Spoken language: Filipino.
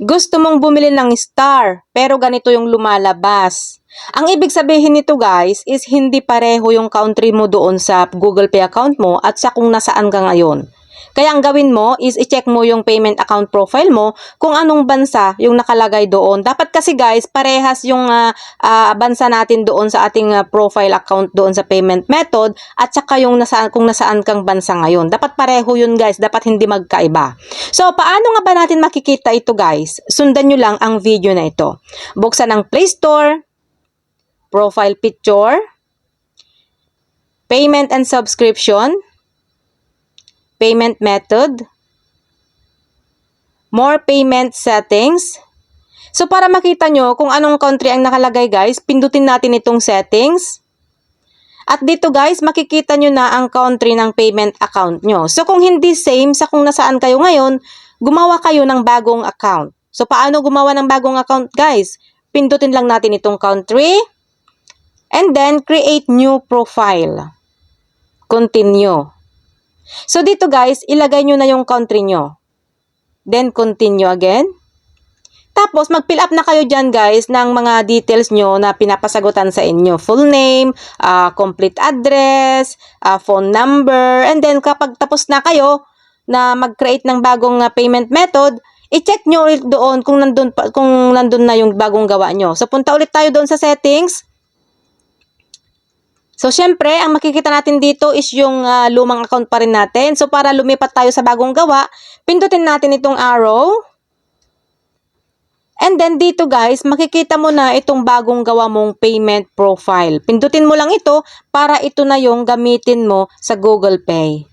Gusto mong bumili ng star, pero ganito yung lumalabas. Ang ibig sabihin nito guys is hindi pareho yung country mo doon sa Google Pay account mo at sa kung nasaan ka ngayon. Kaya ang gawin mo is i-check mo yung payment account profile mo kung anong bansa yung nakalagay doon. Dapat kasi guys, parehas yung ah, ah, bansa natin doon sa ating ah, profile account doon sa payment method at saka yung nasaan, kung nasaan kang bansa ngayon. Dapat pareho yun guys, dapat hindi magkaiba. So, paano nga ba natin makikita ito guys? Sundan nyo lang ang video na ito. Buksan ang Play Store, profile picture, payment and subscription, payment method, more payment settings. So para makita nyo kung anong country ang nakalagay guys, pindutin natin itong settings. At dito guys, makikita nyo na ang country ng payment account nyo. So kung hindi same sa kung nasaan kayo ngayon, gumawa kayo ng bagong account. So paano gumawa ng bagong account guys? Pindutin lang natin itong country. And then create new profile. Continue. So dito guys, ilagay nyo na yung country nyo. Then continue again. Tapos mag-fill up na kayo dyan guys ng mga details nyo na pinapasagutan sa inyo. Full name, ah, complete address, ah, phone number, and then kapag tapos na kayo na mag-create ng bagong ah, payment method, i-check nyo ulit doon kung nandun, kung nandun na yung bagong gawa nyo. So punta ulit tayo doon sa settings. So, syempre, ang makikita natin dito is yung ah, lumang account pa rin natin. So, para lumipat tayo sa bagong gawa, pindutin natin itong arrow. And then dito guys, makikita mo na itong bagong gawa mong payment profile. Pindutin mo lang ito para ito na yung gamitin mo sa Google Pay.